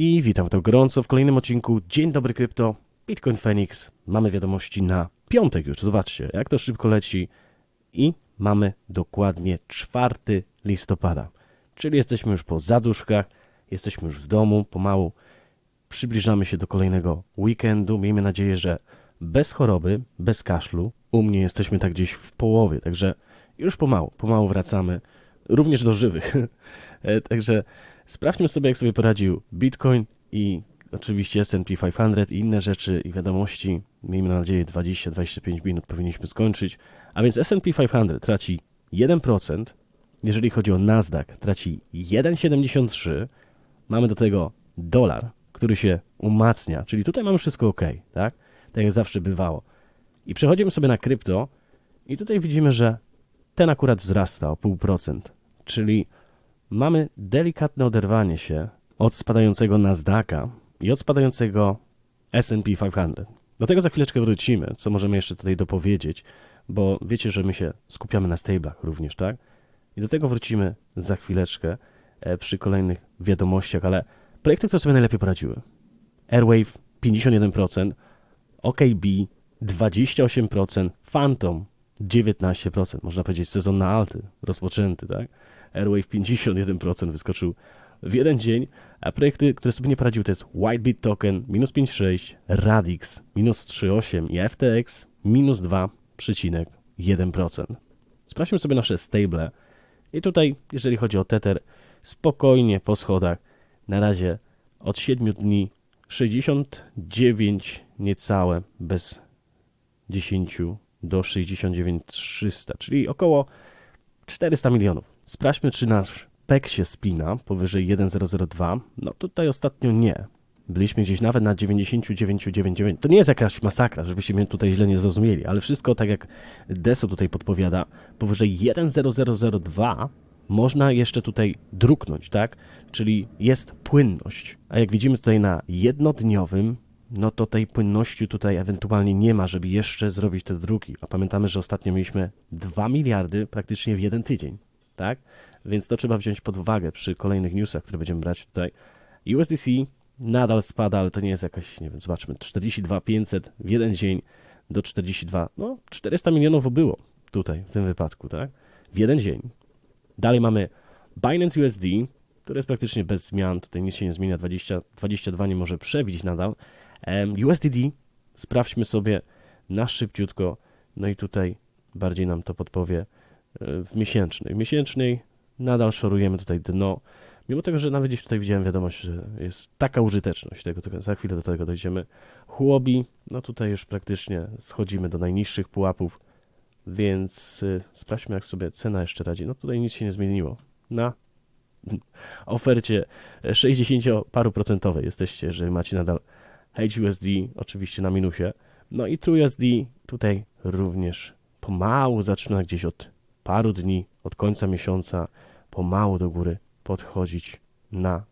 I witam to gorąco w kolejnym odcinku. Dzień dobry krypto, Bitcoin Phoenix. Mamy wiadomości na piątek już, zobaczcie jak to szybko leci. I mamy dokładnie 4 listopada, czyli jesteśmy już po zaduszkach, jesteśmy już w domu, pomału przybliżamy się do kolejnego weekendu. Miejmy nadzieję, że bez choroby, bez kaszlu. U mnie jesteśmy tak gdzieś w połowie, także już pomału, pomału wracamy również do żywych. E, Także sprawdźmy sobie, jak sobie poradził Bitcoin i oczywiście S&P 500 i inne rzeczy i wiadomości. Miejmy nadzieję 20-25 minut powinniśmy skończyć. A więc S&P 500 traci 1%, jeżeli chodzi o Nasdaq traci 1,73, mamy do tego dolar, który się umacnia, czyli tutaj mamy wszystko ok, tak? Tak jak zawsze bywało. I przechodzimy sobie na krypto i tutaj widzimy, że ten akurat wzrasta o 0,5%, czyli mamy delikatne oderwanie się od spadającego Nasdaqa i od spadającego S&P 500. Do tego za chwileczkę wrócimy, co możemy jeszcze tutaj dopowiedzieć, bo wiecie, że my się skupiamy na stablach również, tak? I do tego wrócimy za chwileczkę e, przy kolejnych wiadomościach, ale projekty, które sobie najlepiej poradziły. Airwave 51%, OKB 28%, Phantom 19%, można powiedzieć sezon na alty rozpoczęty, tak? Airwave 51% wyskoczył w jeden dzień, a projekty, które sobie nie poradziły to jest Whitebit Token minus 5,6, Radix minus 3,8 i FTX minus 2,1%. Sprawdźmy sobie nasze stable i tutaj, jeżeli chodzi o Tether, spokojnie po schodach, na razie od 7 dni 69 niecałe bez 10 do 69 300, czyli około 400 milionów. Sprawdźmy, czy nasz PEK się spina powyżej 1002. No tutaj ostatnio nie. Byliśmy gdzieś nawet na 99,99. To nie jest jakaś masakra, żebyście mnie tutaj źle nie zrozumieli, ale wszystko tak jak Deso tutaj podpowiada, powyżej 10002 można jeszcze tutaj druknąć, tak? Czyli jest płynność. A jak widzimy tutaj na jednodniowym, no to tej płynności tutaj ewentualnie nie ma, żeby jeszcze zrobić te druki. A pamiętamy, że ostatnio mieliśmy 2 miliardy praktycznie w jeden tydzień, tak? Więc to trzeba wziąć pod uwagę przy kolejnych newsach, które będziemy brać tutaj. USDC nadal spada, ale to nie jest jakaś, nie wiem, zobaczmy, 42 500 w jeden dzień do 42, no 400 milionów było tutaj, w tym wypadku, tak? W jeden dzień. Dalej mamy Binance USD, który jest praktycznie bez zmian, tutaj nic się nie zmienia, 20, 22 nie może przebić nadal. Em, USDD, sprawdźmy sobie na szybciutko, no i tutaj bardziej nam to podpowie w miesięcznej. W miesięcznej nadal szorujemy tutaj dno, mimo tego, że nawet gdzieś tutaj widziałem wiadomość, że jest taka użyteczność tego, tego za chwilę do tego dojdziemy. Huobi, no tutaj już praktycznie schodzimy do najniższych pułapów, więc y, sprawdźmy jak sobie cena jeszcze radzi. No tutaj nic się nie zmieniło. Na ofercie 60 paru procentowej jesteście, jeżeli macie nadal HUSD, oczywiście na minusie. No i TrueUSD tutaj również pomału zaczyna gdzieś od paru dni, od końca miesiąca, pomału do góry podchodzić na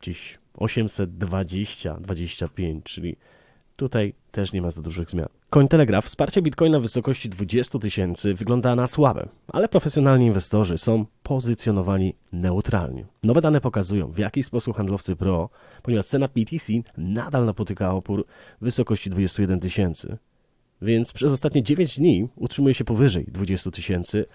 gdzieś 820-25, czyli tutaj też nie ma za dużych zmian. Cointelegraph, wsparcie Bitcoina w wysokości 20 tysięcy wygląda na słabe, ale profesjonalni inwestorzy są pozycjonowani neutralnie. Nowe dane pokazują, w jaki sposób handlowcy pro, ponieważ cena BTC nadal napotyka opór w wysokości 21 tysięcy, więc przez ostatnie 9 dni utrzymuje się powyżej 20 tysięcy,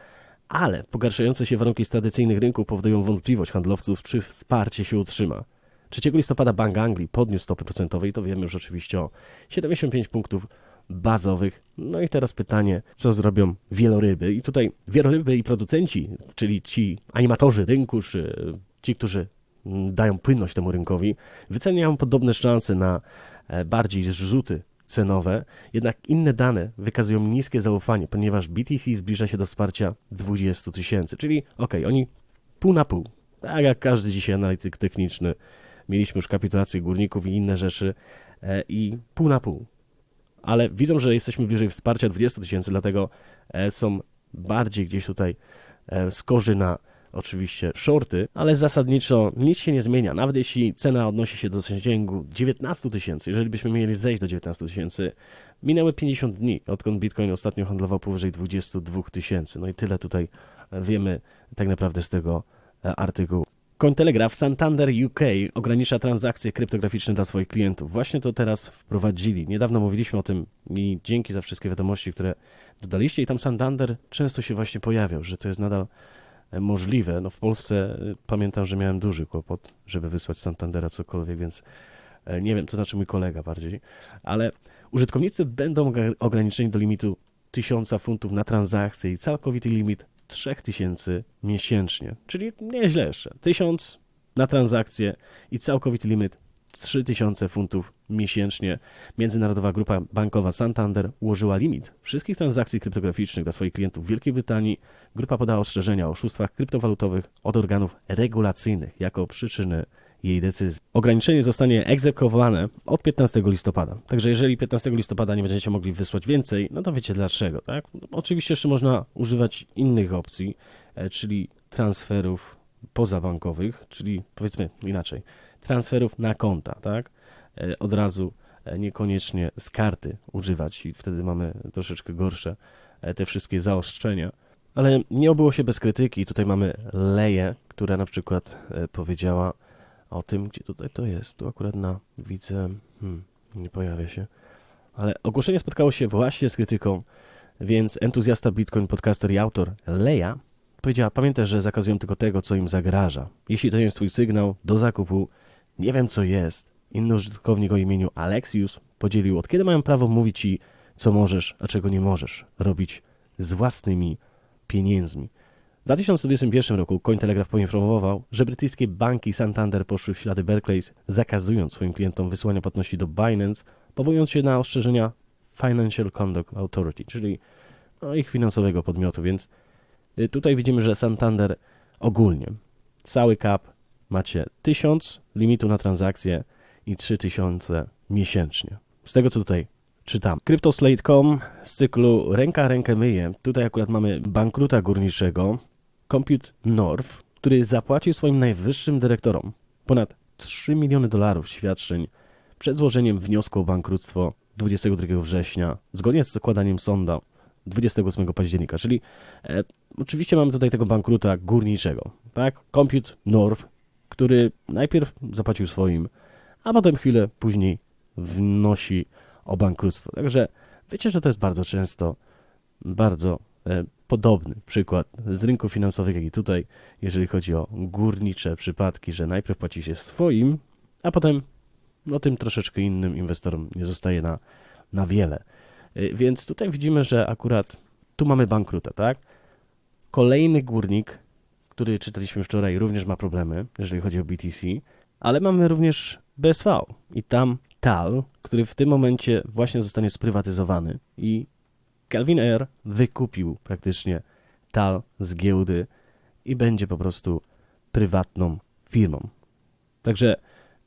ale pogarszające się warunki z tradycyjnych rynków powodują wątpliwość handlowców, czy wsparcie się utrzyma. 3 listopada Bank Anglii podniósł stopy procentowe i to wiemy już oczywiście o 75 punktów bazowych. No i teraz pytanie, co zrobią wieloryby? I tutaj wieloryby i producenci, czyli ci animatorzy rynku, czy ci, którzy dają płynność temu rynkowi, wyceniają podobne szanse na e, bardziej zrzuty cenowe, jednak inne dane wykazują niskie zaufanie, ponieważ BTC zbliża się do wsparcia 20 tysięcy, czyli okej, oni pół na pół, tak jak każdy dzisiaj analityk techniczny, mieliśmy już kapitulację górników i inne rzeczy e, i pół na pół. Ale widzą, że jesteśmy bliżej wsparcia 20 tysięcy, dlatego e, są bardziej gdzieś tutaj e, skorzy na oczywiście shorty, ale zasadniczo nic się nie zmienia. Nawet jeśli cena odnosi się do zasięgu 19 tysięcy, jeżeli byśmy mieli zejść do 19 tysięcy, minęły 50 dni, odkąd Bitcoin ostatnio handlował powyżej 22 tysięcy. No i tyle tutaj wiemy tak naprawdę z tego e, artykułu. Cointelegraph Santander UK ogranicza transakcje kryptograficzne dla swoich klientów. Właśnie to teraz wprowadzili. Niedawno mówiliśmy o tym i dzięki za wszystkie wiadomości, które dodaliście i tam Santander często się właśnie pojawiał, że to jest nadal możliwe. No w Polsce e, pamiętam, że miałem duży kłopot, żeby wysłać Santandera cokolwiek, więc e, nie wiem, to znaczy mój kolega bardziej, ale użytkownicy będą ograniczeni do limitu 1000 funtów na transakcję i całkowity limit 3000 miesięcznie, czyli nieźle jeszcze. 1000 na transakcję i całkowity limit 3000 funtów miesięcznie. Międzynarodowa Grupa Bankowa Santander ułożyła limit wszystkich transakcji kryptograficznych dla swoich klientów w Wielkiej Brytanii. Grupa podała ostrzeżenia o oszustwach kryptowalutowych od organów regulacyjnych jako przyczyny jej decyzji. Ograniczenie zostanie egzekwowane od 15 listopada. Także jeżeli 15 listopada nie będziecie mogli wysłać więcej, no to wiecie dlaczego, tak? Oczywiście jeszcze można używać innych opcji, e, czyli transferów pozabankowych, czyli powiedzmy inaczej, transferów na konta, tak? E, Od razu e, niekoniecznie z karty używać i wtedy mamy troszeczkę gorsze e, te wszystkie zaostrzenia. Ale nie obyło się bez krytyki. Tutaj mamy Leję, która na przykład powiedziała o tym, gdzie tutaj to jest. Tu akurat na widzę, hmm, nie pojawia się. Ale ogłoszenie spotkało się właśnie z krytyką, więc entuzjasta Bitcoin, podcaster i autor Leja powiedziała, pamiętaj, że zakazują tylko tego, co im zagraża. Jeśli to jest twój sygnał do zakupu, nie wiem co jest. Inny użytkownik o imieniu Alexius podzielił, od kiedy mają prawo mówić ci, co możesz, a czego nie możesz robić z własnymi pieniędzmi. W 2021 roku Cointelegraph poinformował, że brytyjskie banki Santander poszły w ślady Barclays, zakazując swoim klientom wysyłania płatności do Binance, powołując się na ostrzeżenia Financial Conduct Authority, czyli no, ich finansowego podmiotu, więc y, tutaj widzimy, że Santander ogólnie, cały cap macie 1000 limitu na transakcje i 3000 miesięcznie. Z tego, co tutaj czytam. CryptoSlate.com z cyklu Ręka rękę myje. Tutaj akurat mamy bankruta górniczego, Compute North, który zapłacił swoim najwyższym dyrektorom ponad 3 miliony dolarów świadczeń przed złożeniem wniosku o bankructwo 22 września, zgodnie z zakładaniem sądu 28 października, czyli e, oczywiście mamy tutaj tego bankruta górniczego, tak? Compute North, który najpierw zapłacił swoim, a potem chwilę później wnosi o bankructwo. Także wiecie, że to jest bardzo często bardzo e, podobny przykład z rynku finansowego, jak i tutaj, jeżeli chodzi o górnicze przypadki, że najpierw płaci się swoim, a potem no tym troszeczkę innym inwestorom nie zostaje na, na wiele. E, Więc tutaj widzimy, że akurat tu mamy bankruta, tak? Kolejny górnik, który czytaliśmy wczoraj, również ma problemy, jeżeli chodzi o BTC, ale mamy również BSV i tam TAL, który w tym momencie właśnie zostanie sprywatyzowany i Calvin Air wykupił praktycznie TAL z giełdy i będzie po prostu prywatną firmą. Także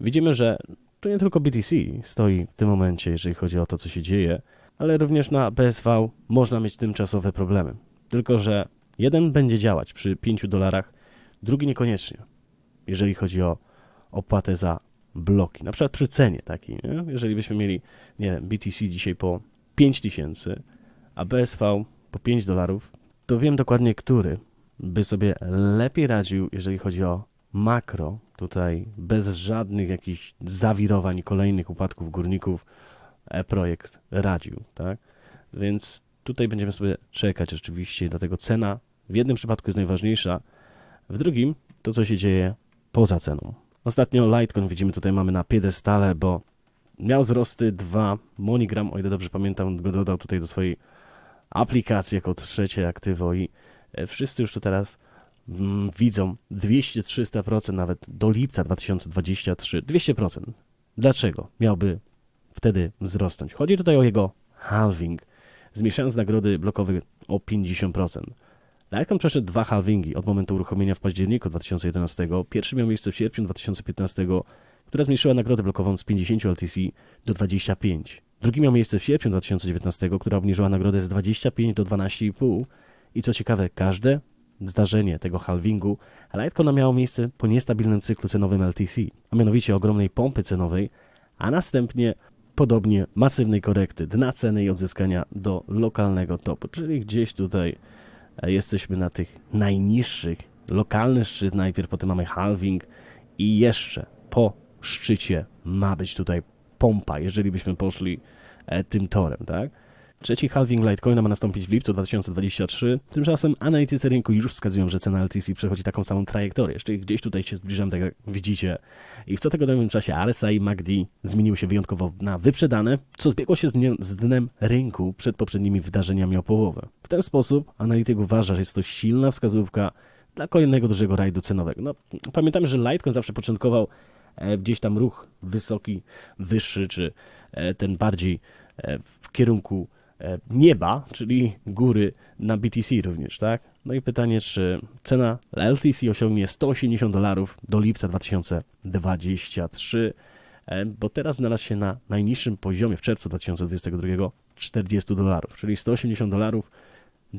widzimy, że tu nie tylko BTC stoi w tym momencie, jeżeli chodzi o to, co się dzieje, ale również na BSV można mieć tymczasowe problemy. Tylko, że jeden będzie działać przy 5 dolarach, drugi niekoniecznie, jeżeli chodzi o opłatę za bloki. Na przykład przy cenie takiej, nie? jeżeli byśmy mieli, nie wiem, BTC dzisiaj po 5000, a BSV po 5 dolarów, to wiem dokładnie, który by sobie lepiej radził, jeżeli chodzi o makro, tutaj bez żadnych jakichś zawirowań i kolejnych upadków górników e, projekt radził, tak? Więc tutaj będziemy sobie czekać oczywiście, dlatego cena w jednym przypadku jest najważniejsza, w drugim to, co się dzieje poza ceną. Ostatnio Litecoin widzimy tutaj mamy na piedestale, bo miał wzrosty 2, MoneyGram, o ile dobrze pamiętam, go dodał tutaj do swojej aplikacji jako trzecie aktywo i e, wszyscy już tu teraz mm, widzą 200-300% nawet do lipca 2023. 200%. Dlaczego miałby wtedy wzrosnąć? Chodzi tutaj o jego halving, zmniejszając nagrody blokowe o 50%. Litecoin przeszedł dwa halvingi od momentu uruchomienia w październiku 2011. Pierwszy miał miejsce w sierpniu 2015, która zmniejszyła nagrodę blokową z 50 LTC do 25. Drugi miał miejsce w sierpniu 2019, która obniżyła nagrodę z 25 do 12,5. I co ciekawe, każde zdarzenie tego halvingu Litecoina miało miejsce po niestabilnym cyklu cenowym LTC, a mianowicie ogromnej pompy cenowej, a następnie podobnie masywnej korekty dna ceny i odzyskania do lokalnego topu, czyli gdzieś tutaj jesteśmy na tych najniższych lokalny szczyt najpierw, potem mamy halving i jeszcze po szczycie ma być tutaj pompa, jeżeli byśmy poszli e, tym torem, tak? Trzeci halving Litecoina ma nastąpić w lipcu 2023. Tymczasem analitycy rynku już wskazują, że cena LTC przechodzi taką samą trajektorię, czyli gdzieś tutaj się zbliżam, tak jak widzicie. I w co tygodniowym czasie RSI MACD zmienił się wyjątkowo na wyprzedane, co zbiegło się z, z dnem rynku przed poprzednimi wydarzeniami o połowę. W ten sposób analityk uważa, że jest to silna wskazówka dla kolejnego dużego rajdu cenowego. No, pamiętamy, że Litecoin zawsze początkował e, gdzieś tam ruch wysoki, wyższy, czy e, ten bardziej e, w kierunku nieba, czyli góry na BTC również, tak? No i pytanie, czy cena LTC osiągnie 180 dolarów do lipca 2023, e, bo teraz znalazł się na najniższym poziomie w czerwcu 2022 40 dolarów, czyli 180 dolarów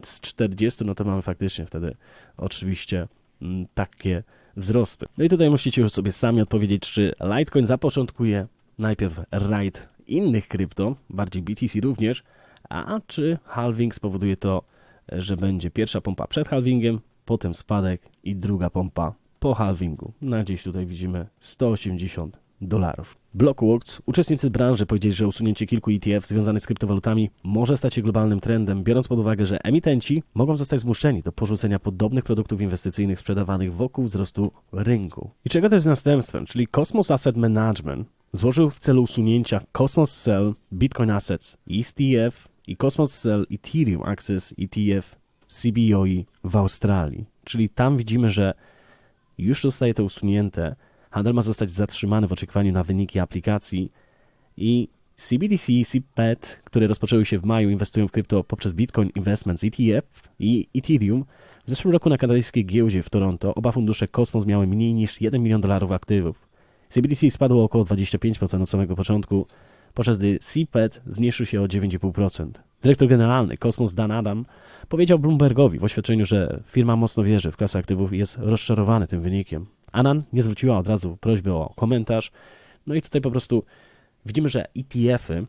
z 40, no to mamy faktycznie wtedy oczywiście mm, takie wzrosty. No i tutaj musicie już sobie sami odpowiedzieć, czy Litecoin zapoczątkuje najpierw raid innych krypto, bardziej BTC również, a czy halving spowoduje to, że będzie pierwsza pompa przed halvingiem, potem spadek i druga pompa po halvingu. Na dziś tutaj widzimy 180 dolarów. Blockworks, uczestnicy branży powiedzieli, że usunięcie kilku ETF związanych z kryptowalutami może stać się globalnym trendem, biorąc pod uwagę, że emitenci mogą zostać zmuszeni do porzucenia podobnych produktów inwestycyjnych sprzedawanych wokół wzrostu rynku. I czego to jest następstwem? Czyli Cosmos Asset Management złożył w celu usunięcia Cosmos Cell Bitcoin Assets ETF i Cosmos Cell Ethereum Access ETF CBOE w Australii. Czyli tam widzimy, że już zostaje to usunięte, handel ma zostać zatrzymany w oczekiwaniu na wyniki aplikacji i CBDC i CPET, które rozpoczęły się w maju, inwestują w krypto poprzez Bitcoin Investments ETF i Ethereum. W zeszłym roku na kanadyjskiej giełdzie w Toronto oba fundusze Cosmos miały mniej niż 1 milion dolarów aktywów. CBDC spadło około 25% od samego początku, podczas gdy CPET zmniejszył się o 9,5%. Dyrektor generalny Cosmos Dan Adam powiedział Bloombergowi w oświadczeniu, że firma mocno wierzy w klasę aktywów i jest rozczarowany tym wynikiem. Anan nie zwróciła od razu prośby o komentarz. No i tutaj po prostu widzimy, że ETF-y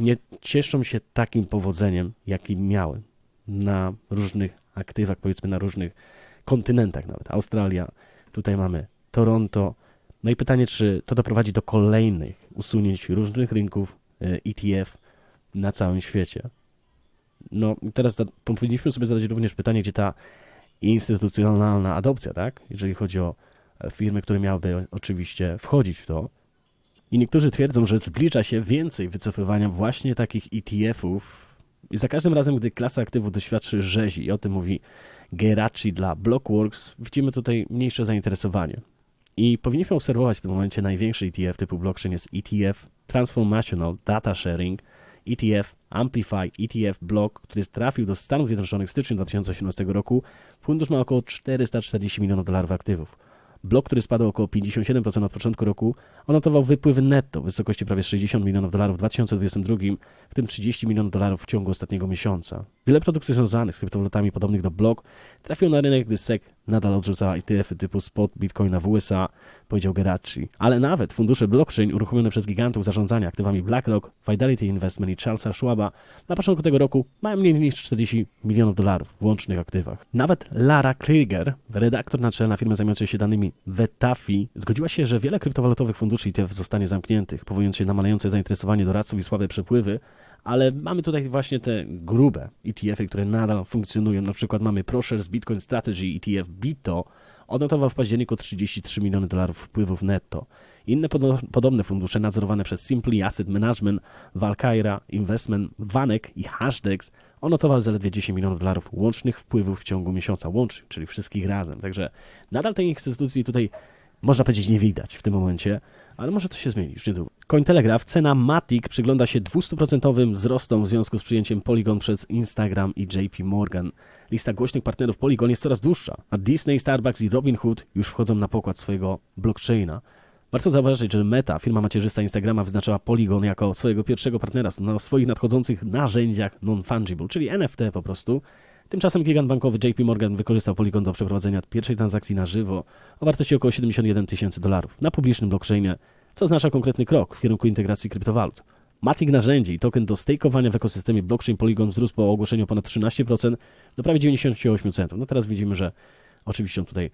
nie cieszą się takim powodzeniem, jakim miały na różnych aktywach, powiedzmy na różnych kontynentach nawet. Australia, tutaj mamy Toronto. No i pytanie, czy to doprowadzi do kolejnych usunięć różnych rynków e, ETF na całym świecie. No teraz powinniśmy sobie zadać również pytanie, gdzie ta instytucjonalna adopcja, tak? Jeżeli chodzi o e, firmy, które miałyby oczywiście wchodzić w to. I niektórzy twierdzą, że zbliża się więcej wycofywania właśnie takich ETF-ów. I za każdym razem, gdy klasa aktywów doświadczy rzezi, i o tym mówi Geraci dla Blockworks, widzimy tutaj mniejsze zainteresowanie. I powinniśmy obserwować w tym momencie największy ETF typu blockchain jest ETF Transformational Data Sharing, ETF Amplify, ETF Block, który trafił do Stanów Zjednoczonych w styczniu 2018 roku. Fundusz ma około 440 milionów dolarów aktywów. Blok, który spadł około 57% od początku roku, odnotował wypływy netto w wysokości prawie 60 milionów dolarów w 2022, w tym 30 milionów dolarów w ciągu ostatniego miesiąca. Wiele produktów związanych z kryptowalutami podobnych do Block trafiło na rynek, gdy SEC nadal odrzucała ETF-y typu spot Bitcoina w USA, powiedział Geraci. Ale nawet fundusze blockchain uruchomione przez gigantów zarządzania aktywami BlackRock, Fidelity Investment i Charlesa Schwaba na początku tego roku mają mniej niż 40 milionów dolarów w łącznych aktywach. Nawet Lara Krieger, redaktor naczelna firmy zajmującej się danymi Vetafi, zgodziła się, że wiele kryptowalutowych funduszy ETF zostanie zamkniętych, powołując się na malejące zainteresowanie doradców i słabe przepływy, ale mamy tutaj właśnie te grube ETF-y, które nadal funkcjonują. Na przykład mamy ProShares Bitcoin Strategy ETF BITO, odnotował w październiku 33 miliony dolarów wpływów netto. Inne podo- podobne fundusze nadzorowane przez Simply Asset Management, Valkyra Investment, Vanek i Hashdex odnotowały zaledwie 10 milionów dolarów łącznych wpływów w ciągu miesiąca, łącznych, czyli wszystkich razem. Także nadal tej instytucji tutaj można powiedzieć nie widać w tym momencie, ale może to się zmieni już niedługo. Cointelegraph, cena Matic przygląda się 200% wzrostom w związku z przyjęciem Polygon przez Instagram i JP Morgan. Lista głośnych partnerów Polygon jest coraz dłuższa, a Disney, Starbucks i Robinhood już wchodzą na pokład swojego blockchaina. Warto zauważyć, że Meta, firma macierzysta Instagrama, wyznaczała Polygon jako swojego pierwszego partnera na swoich nadchodzących narzędziach non-fungible, czyli NFT po prostu. Tymczasem gigant bankowy JP Morgan wykorzystał Polygon do przeprowadzenia pierwszej transakcji na żywo o wartości około 71 tysięcy dolarów na publicznym blockchainie, co oznacza konkretny krok w kierunku integracji kryptowalut. Matic narzędzi i token do stakeowania w ekosystemie blockchain Polygon wzrósł po ogłoszeniu o ponad 13% do prawie 98 centów. No teraz widzimy, że Oczywiście on tutaj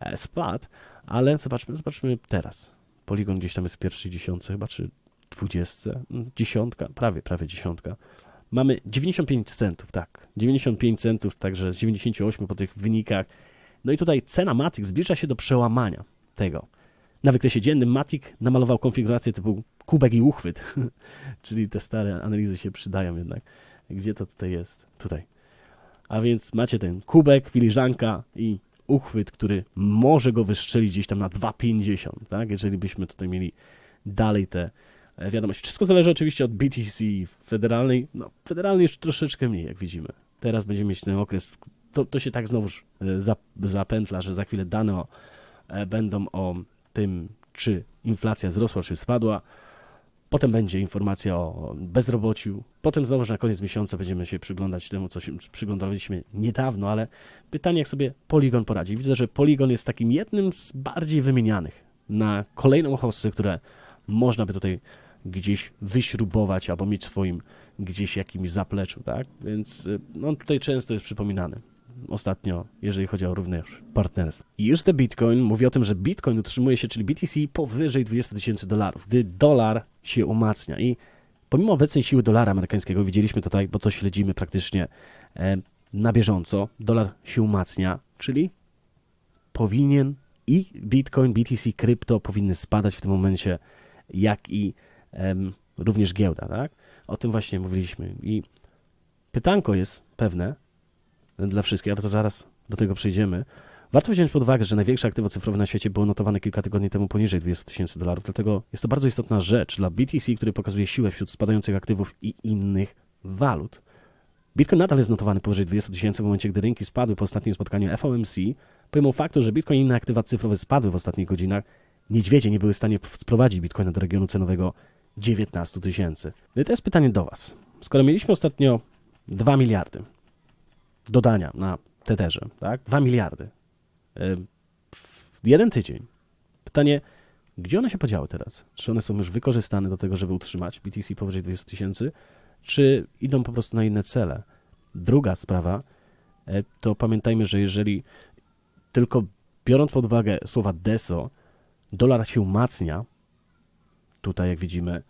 e, spadł, ale zobaczmy, zobaczmy teraz. Poligon gdzieś tam jest w pierwszej dziesiątce chyba, czy dwudziestce, Mm, dziesiątka, prawie, prawie dziesiątka. Mamy 95 centów, tak, 95 centów, także z 98 po tych wynikach. No i tutaj cena Matic zbliża się do przełamania tego. Na wykresie dziennym Matic namalował konfigurację typu kubek i uchwyt, czyli te stare analizy się przydają jednak. Gdzie to tutaj jest? Tutaj. A więc macie ten kubek, filiżanka i uchwyt, który może go wystrzelić gdzieś tam na 2,50, tak? Jeżeli byśmy tutaj mieli dalej te e, wiadomości. Wszystko zależy oczywiście od BTC federalnej. No, federalnej już troszeczkę mniej, jak widzimy. Teraz będziemy mieć ten okres, to, to się tak znowuż e, zap- zapętla, że za chwilę dane o, e, będą o tym, czy inflacja wzrosła, czy spadła. Potem będzie informacja o bezrobociu. Potem znowu na koniec miesiąca będziemy się przyglądać temu, co się przyglądaliśmy niedawno, ale pytanie, jak sobie Polygon poradzi. Widzę, że Polygon jest takim jednym z bardziej wymienianych na kolejną hossę, które można by tutaj gdzieś wyśrubować albo mieć swoim gdzieś jakimś zapleczu, tak? Więc y, no, on tutaj często jest przypominany. Ostatnio, jeżeli chodzi o również partnerstwo. Już te Bitcoin mówi o tym, że Bitcoin utrzymuje się, czyli BTC, powyżej 20 tysięcy dolarów, gdy dolar się umacnia. I pomimo obecnej siły dolara amerykańskiego, widzieliśmy tutaj, bo to śledzimy praktycznie e, na bieżąco, dolar się umacnia, czyli powinien i Bitcoin, BTC, krypto powinny spadać w tym momencie, jak i również giełda, tak? O tym właśnie mówiliśmy. I pytanko jest pewne dla wszystkich, ale to zaraz do tego przejdziemy. Warto wziąć pod uwagę, że największe aktywo cyfrowe na świecie było notowane kilka tygodni temu poniżej 20 tysięcy dolarów, dlatego jest to bardzo istotna rzecz dla BTC, który pokazuje siłę wśród spadających aktywów i innych walut. Bitcoin nadal jest notowany powyżej 20 tysięcy w momencie, gdy rynki spadły po ostatnim spotkaniu FOMC. Pomimo faktu, że Bitcoin i inne aktywa cyfrowe spadły w ostatnich godzinach, niedźwiedzie nie były w stanie sprowadzić Bitcoina do regionu cenowego 19 tysięcy. No i jest pytanie do Was. Skoro mieliśmy ostatnio 2 miliardy dodania na Tetherze, tak? 2 miliardy w jeden tydzień. Pytanie, gdzie one się podziały teraz? Czy one są już wykorzystane do tego, żeby utrzymać BTC powyżej 20 tysięcy, czy idą po prostu na inne cele? Druga sprawa, e, to pamiętajmy, że jeżeli tylko biorąc pod uwagę słowa DESO, dolar się umacnia, tutaj jak widzimy,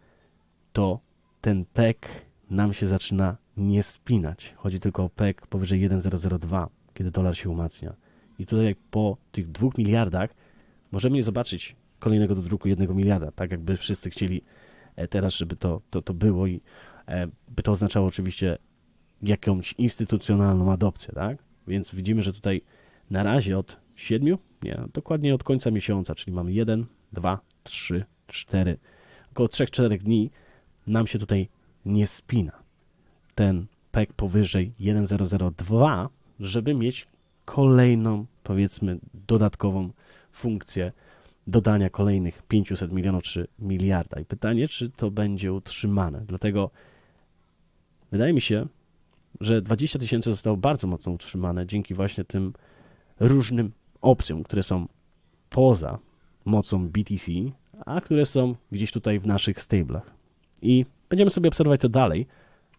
to ten PEK nam się zaczyna nie spinać. Chodzi tylko o PEK powyżej 1,002, kiedy dolar się umacnia. I tutaj po tych dwóch miliardach możemy nie zobaczyć kolejnego do druku jednego miliarda, tak jakby wszyscy chcieli e, teraz, żeby to, to, to było i e, by to oznaczało oczywiście jakąś instytucjonalną adopcję, tak? Więc widzimy, że tutaj na razie od siedmiu, nie, dokładnie od końca miesiąca, czyli mamy jeden, dwa, trzy, cztery, około 3-4 dni nam się tutaj nie spina ten PEK powyżej 1002, żeby mieć kolejną, powiedzmy, dodatkową funkcję dodania kolejnych 500 milionów czy miliarda. I pytanie, czy to będzie utrzymane. Dlatego wydaje mi się, że 20 tysięcy zostało bardzo mocno utrzymane dzięki właśnie tym różnym opcjom, które są poza mocą BTC, a które są gdzieś tutaj w naszych stablach. I będziemy sobie obserwować to dalej,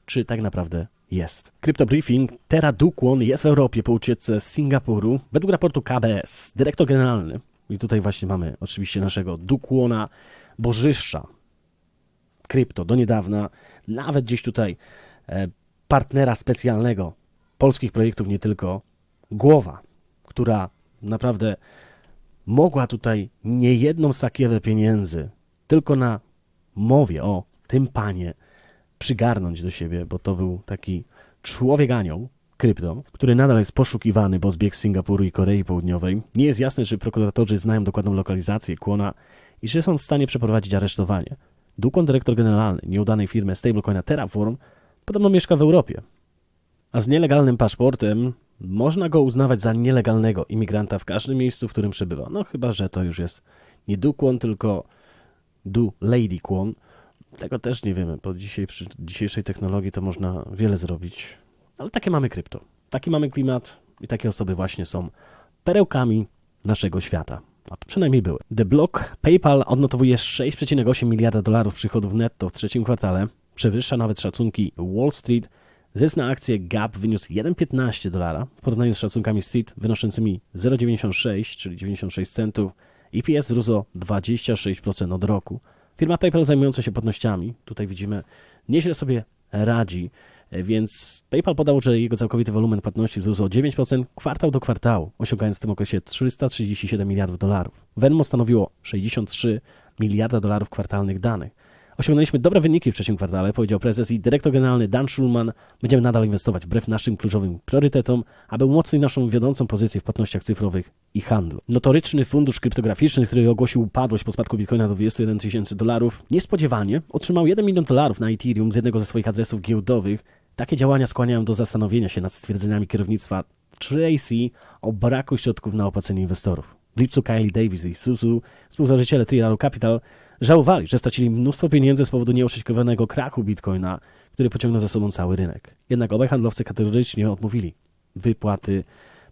czy tak naprawdę jest. Crypto Briefing, Terra Dukwon jest w Europie po ucieczce z Singapuru. Według raportu KBS, dyrektor generalny, i tutaj właśnie mamy oczywiście naszego Dukwona, bożyszcza krypto do niedawna, nawet gdzieś tutaj e, partnera specjalnego polskich projektów, nie tylko, głowa, która naprawdę mogła tutaj niejedną sakiewę pieniędzy tylko na mowie o tym panie przygarnąć do siebie, bo to był taki człowiek anioł, krypto, który nadal jest poszukiwany, bo zbiegł z Singapuru i Korei Południowej. Nie jest jasne, czy prokuratorzy znają dokładną lokalizację kłona i czy są w stanie przeprowadzić aresztowanie. Dukon, dyrektor generalny nieudanej firmy stablecoina Terraform, podobno mieszka w Europie. A z nielegalnym paszportem można go uznawać za nielegalnego imigranta w każdym miejscu, w którym przebywa. No chyba, że to już jest nie Dukłon, tylko Du Lady Kwon. Tego też nie wiemy. Po dzisiaj, przy dzisiejszej technologii to można wiele zrobić. Ale takie mamy krypto. Taki mamy klimat i takie osoby właśnie są perełkami naszego świata. A przynajmniej były. The Block PayPal odnotowuje 6,8 miliarda dolarów przychodów netto w trzecim kwartale. Przewyższa nawet szacunki Wall Street Zysk na akcję GAP wyniósł 1,15 dolara w porównaniu z szacunkami Street wynoszącymi 0,96, czyli 96 centów. EPS wzrósł o 26% od roku. Firma PayPal zajmująca się płatnościami, tutaj widzimy, nieźle sobie radzi, więc PayPal podał, że jego całkowity wolumen płatności wzrósł o 9% kwartał do kwartału, osiągając w tym okresie 337 miliardów dolarów. Venmo stanowiło 63 miliarda dolarów kwartalnych danych. Osiągnęliśmy dobre wyniki w trzecim kwartale, powiedział prezes i dyrektor generalny Dan Schulman. Będziemy nadal inwestować wbrew naszym kluczowym priorytetom, aby umocnić naszą wiodącą pozycję w płatnościach cyfrowych i handlu. Notoryczny fundusz kryptograficzny, który ogłosił upadłość po spadku bitcoina do 21 tysięcy dolarów, niespodziewanie otrzymał 1 milion dolarów na Ethereum z jednego ze swoich adresów giełdowych. Takie działania skłaniają do zastanowienia się nad stwierdzeniami kierownictwa 3AC o braku środków na opłacenie inwestorów. W lipcu Kylie Davis i Suzu, współzałożyciele Trilaru Capital, żałowali, że stracili mnóstwo pieniędzy z powodu nieoszaczekiwanego krachu bitcoina, który pociągnął za sobą cały rynek. Jednak obaj handlowcy kategorycznie odmówili wypłaty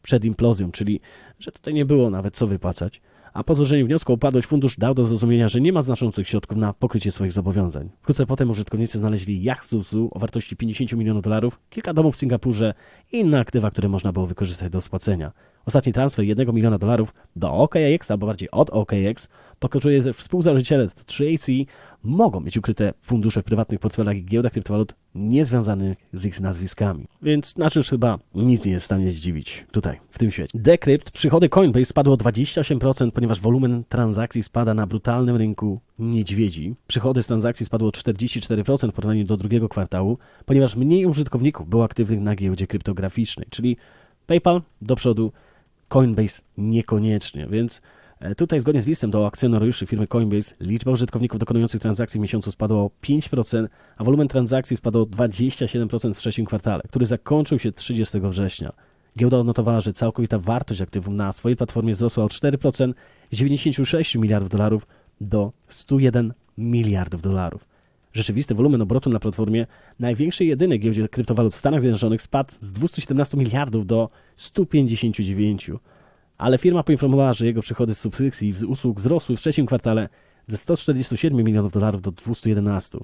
przed implozją, czyli że tutaj nie było nawet co wypłacać. A po złożeniu wniosku o upadłość fundusz dał do zrozumienia, że nie ma znaczących środków na pokrycie swoich zobowiązań. Wkrótce potem użytkownicy znaleźli jacht o wartości 50 milionów dolarów, kilka domów w Singapurze i inne aktywa, które można było wykorzystać do spłacenia. Ostatni transfer 1 miliona dolarów do OKX, albo bardziej od OKX, pokazuje, że współzałożyciele 3AC mogą mieć ukryte fundusze w prywatnych portfelach i giełdach kryptowalut niezwiązanych z ich nazwiskami. Więc na czyż chyba nic nie jest w stanie zdziwić tutaj, w tym świecie. Decrypt, przychody Coinbase spadły o 28%, ponieważ wolumen transakcji spada na brutalnym rynku niedźwiedzi. Przychody z transakcji spadły o 44% w porównaniu do drugiego kwartału, ponieważ mniej użytkowników było aktywnych na giełdzie kryptograficznej, czyli PayPal do przodu, Coinbase niekoniecznie, więc e, tutaj zgodnie z listem do akcjonariuszy firmy Coinbase liczba użytkowników dokonujących transakcji w miesiącu spadła o 5%, a wolumen transakcji spadł o 27% w trzecim kwartale, który zakończył się 30 września. Giełda odnotowała, że całkowita wartość aktywów na swojej platformie wzrosła o 4% z 96 miliardów dolarów do 101 miliardów dolarów. Rzeczywisty wolumen obrotu na platformie największej jedynej giełdzie kryptowalut w Stanach Zjednoczonych spadł z 217 miliardów do 159. Ale firma poinformowała, że jego przychody z subskrypcji i z usług wzrosły w trzecim kwartale ze 147 milionów dolarów do 211.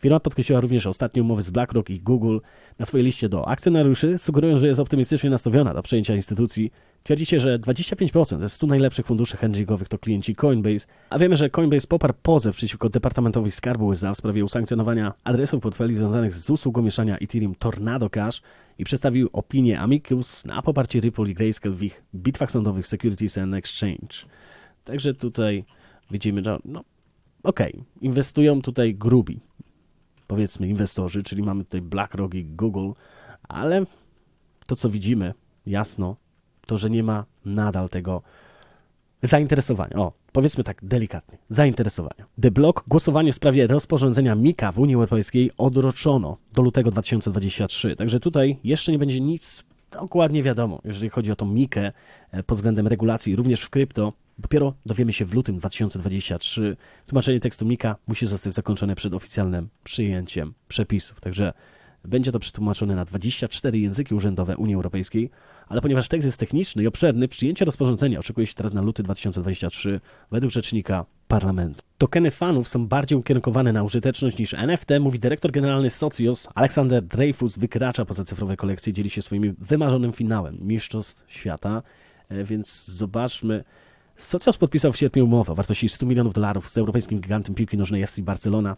Firma podkreśliła również, ostatnie umowy z BlackRock i Google na swojej liście do akcjonariuszy sugerują, że jest optymistycznie nastawiona do przejęcia instytucji. Twierdzicie, że 25% ze 100 najlepszych funduszy hedgingowych to klienci Coinbase, a wiemy, że Coinbase poparł pozew przeciwko Departamentowi Skarbu USA w sprawie usankcjonowania adresów portfeli związanych z usługą mieszania Ethereum Tornado Cash i przedstawił opinię Amicus na poparcie Ripple i Grayscale w ich bitwach sądowych Securities and Exchange. Także tutaj widzimy, że no okej, okay, inwestują tutaj grubi powiedzmy inwestorzy, czyli mamy tutaj BlackRock i Google, ale to co widzimy jasno, to że nie ma nadal tego zainteresowania. O, powiedzmy tak delikatnie, zainteresowania. The Block głosowanie w sprawie rozporządzenia MIKA w Unii Europejskiej odroczono do lutego 2023. Także tutaj jeszcze nie będzie nic dokładnie wiadomo, jeżeli chodzi o tą MIKę e, pod względem regulacji, również w krypto. Dopiero dowiemy się w lutym 2023. Tłumaczenie tekstu Mika musi zostać zakończone przed oficjalnym przyjęciem przepisów. Także będzie to przetłumaczone na 24 języki urzędowe Unii Europejskiej, ale ponieważ tekst jest techniczny i obszerny, przyjęcie rozporządzenia oczekuje się teraz na luty 2023 według rzecznika parlamentu. Tokeny fanów są bardziej ukierunkowane na użyteczność niż NFT, mówi dyrektor generalny Socios. Aleksander Dreyfus wykracza poza cyfrowe kolekcje, dzieli się swoim wymarzonym finałem Mistrzostw Świata, e, więc zobaczmy, Socios podpisał w sierpniu umowę o wartości 100 milionów dolarów z europejskim gigantem piłki nożnej FC Barcelona,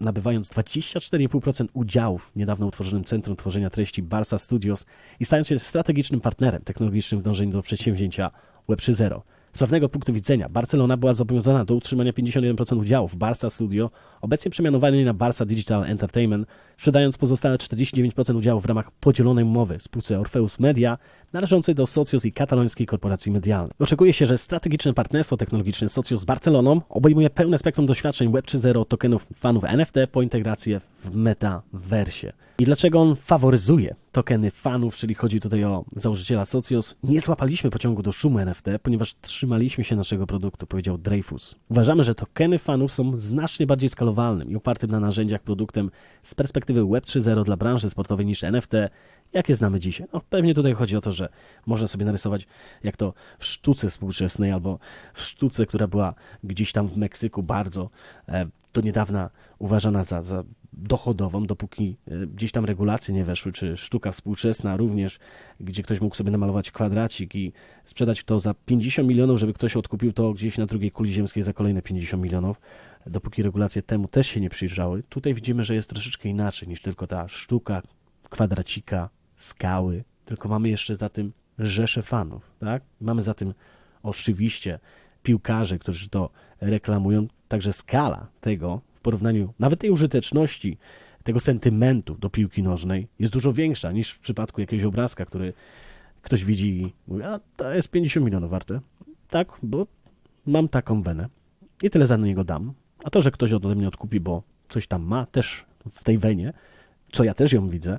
nabywając 24,5% udziałów w niedawno utworzonym Centrum Tworzenia Treści Barca Studios i stając się strategicznym partnerem technologicznym w dążeniu do przedsięwzięcia Web 3.0. Z prawnego punktu widzenia Barcelona była zobowiązana do utrzymania 51% udziałów Barca Studio, obecnie przemianowanej na Barca Digital Entertainment, sprzedając pozostałe 49% udziałów w ramach podzielonej umowy w spółce Orfeus Media, należącej do Socios i katalońskiej korporacji medialnej. Oczekuje się, że strategiczne partnerstwo technologiczne Socios z Barceloną obejmuje pełne spektrum doświadczeń Web 3.0 tokenów fanów NFT po integrację w metaversie. I dlaczego on faworyzuje tokeny fanów, czyli chodzi tutaj o założyciela Socios? Nie złapaliśmy pociągu do szumu NFT, ponieważ trzymaliśmy się naszego produktu, powiedział Dreyfus. Uważamy, że tokeny fanów są znacznie bardziej skalowalnym i opartym na narzędziach produktem z perspektywy Web 3.0 dla branży sportowej niż NFT, jakie znamy dzisiaj. No, pewnie tutaj chodzi o to, że można sobie narysować, jak to w sztuce współczesnej albo w sztuce, która była gdzieś tam w Meksyku bardzo e, do niedawna uważana za, za dochodową, dopóki e, gdzieś tam regulacje nie weszły, czy sztuka współczesna również, gdzie ktoś mógł sobie namalować kwadracik i sprzedać to za 50 milionów, żeby ktoś odkupił to gdzieś na drugiej kuli ziemskiej za kolejne 50 milionów, dopóki regulacje temu też się nie przyjrzały. Tutaj widzimy, że jest troszeczkę inaczej niż tylko ta sztuka kwadracika, skały, tylko mamy jeszcze za tym rzesze fanów, tak? Mamy za tym oczywiście piłkarze, którzy to reklamują, także skala tego w porównaniu nawet tej użyteczności, tego sentymentu do piłki nożnej jest dużo większa niż w przypadku jakiegoś obrazka, który ktoś widzi i mówi, a to jest 50 milionów warte. Tak, bo mam taką wenę i tyle za niego dam. A to, że ktoś ode mnie odkupi, bo coś tam ma też w tej wenie, co ja też ją widzę,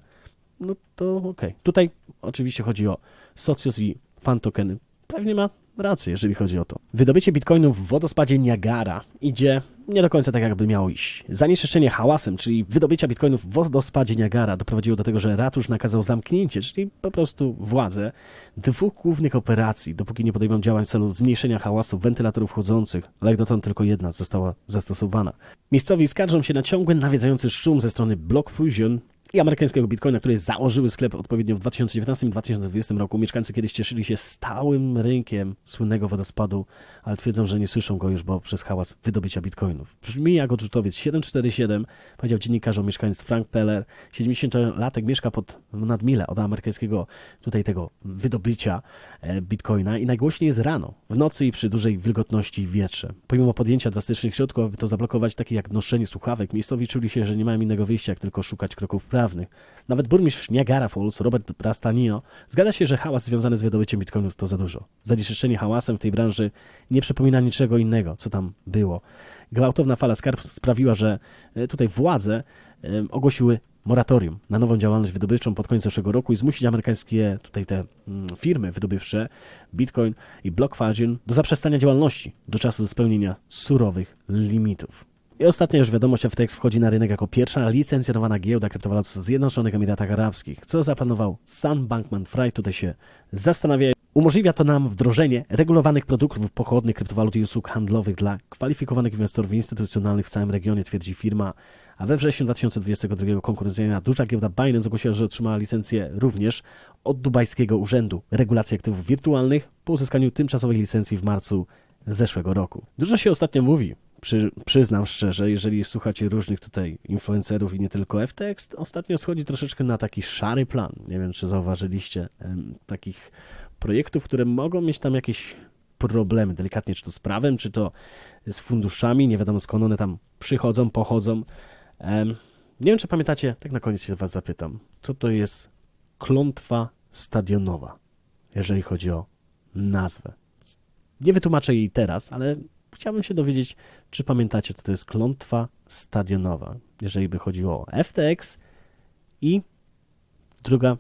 no to okej. Tutaj oczywiście chodzi o Socios i fan tokeny. Pewnie ma rację, jeżeli chodzi o to. Wydobycie bitcoinów w wodospadzie Niagara idzie nie do końca tak, jakby miało iść. Zanieczyszczenie hałasem, czyli wydobycia bitcoinów w wodospadzie Niagara doprowadziło do tego, że ratusz nakazał zamknięcie, czyli po prostu władze dwóch głównych operacji, dopóki nie podejmą działań w celu zmniejszenia hałasu wentylatorów chodzących, ale jak dotąd tylko jedna została zastosowana. Miejscowi skarżą się na ciągły nawiedzający szum ze strony Block Fusion i amerykańskiego bitcoina, które założyły sklep odpowiednio w 2019 i 2020 roku. Mieszkańcy kiedyś cieszyli się stałym rynkiem słynnego wodospadu, ale twierdzą, że nie słyszą go już, bo przez hałas wydobycia bitcoinów. Brzmi jak odrzutowiec 747, powiedział dziennikarzom mieszkaniec Frank Peller. 70-latek mieszka pod nad mile od amerykańskiego tutaj tego wydobycia e, bitcoina i najgłośniej jest rano, w nocy i przy dużej wilgotności wietrze. Pomimo podjęcia drastycznych środków, aby to zablokować, takie jak noszenie słuchawek, miejscowi czuli się, że nie mają innego wyjścia, jak tylko szukać kroków prawnych. Nawet burmistrz Niagara Falls, Robert Brastanino, zgadza się, że hałas związany z wydobyciem bitcoinów to za dużo. Zanieczyszczenie hałasem w tej branży nie przypomina niczego innego, co tam było. Gwałtowna fala skarb sprawiła, że e, tutaj władze e, ogłosiły moratorium na nową działalność wydobywczą pod koniec zeszłego roku i zmusić amerykańskie tutaj te mm, firmy wydobywcze, Bitcoin i BlockFusion do zaprzestania działalności do czasu spełnienia surowych limitów. I ostatnia już wiadomość, FTX wchodzi na rynek jako pierwsza licencjonowana giełda kryptowalut w Zjednoczonych Emiratach Arabskich. Co zaplanował Sam Bankman-Fried, tutaj się zastanawia. Umożliwia to nam wdrożenie regulowanych produktów pochodnych kryptowalut i usług handlowych dla kwalifikowanych inwestorów instytucjonalnych w całym regionie, twierdzi firma. A we wrześniu 2022 konkurencyjna duża giełda Binance ogłosiła, że otrzymała licencję również od dubajskiego Urzędu Regulacji Aktywów Wirtualnych po uzyskaniu tymczasowej licencji w marcu zeszłego roku. Dużo się ostatnio mówi przy, przyznam szczerze, jeżeli słuchacie różnych tutaj influencerów i nie tylko FTX, ostatnio schodzi troszeczkę na taki szary plan. Nie wiem, czy zauważyliście em, takich projektów, które mogą mieć tam jakieś problemy, delikatnie, czy to z prawem, czy to z funduszami, nie wiadomo skąd one tam przychodzą, pochodzą. Em, nie wiem, czy pamiętacie, tak na koniec się was zapytam, co to jest klątwa stadionowa, jeżeli chodzi o nazwę. Nie wytłumaczę jej teraz, ale chciałbym się dowiedzieć, czy pamiętacie, co to jest klątwa stadionowa, jeżeli by chodziło o FTX i druga,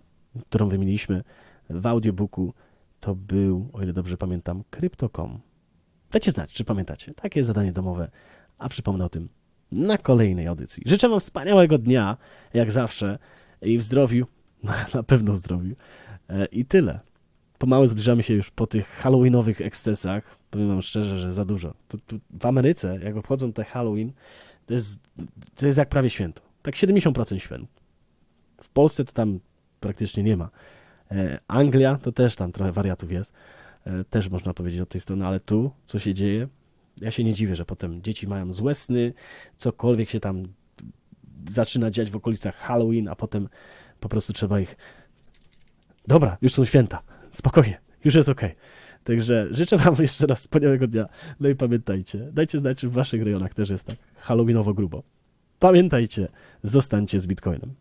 którą wymieniliśmy w audiobooku, to był, o ile dobrze pamiętam, Crypto.com. Dajcie znać, czy pamiętacie. Takie zadanie domowe, a przypomnę o tym na kolejnej audycji. Życzę Wam wspaniałego dnia, jak zawsze, i w zdrowiu, na pewno w zdrowiu. E, I tyle. Pomału zbliżamy się już po tych halloweenowych ekscesach. Powiem Wam szczerze, że za dużo. Tu, tu w Ameryce, jak obchodzą te Halloween, to jest, to jest jak prawie święto. Tak 70% święt. W Polsce to tam praktycznie nie ma. E, Anglia to też tam trochę wariatów jest. E, też można powiedzieć od tej strony, ale tu, co się dzieje, ja się nie dziwię, że potem dzieci mają złe sny, cokolwiek się tam zaczyna dziać w okolicach Halloween, a potem po prostu trzeba ich. Dobra, już są święta. Spokojnie, już jest ok. Także życzę Wam jeszcze raz wspaniałego dnia. No i pamiętajcie, dajcie znać, czy w Waszych rejonach też jest tak Halloweenowo grubo. Pamiętajcie, zostańcie z Bitcoinem.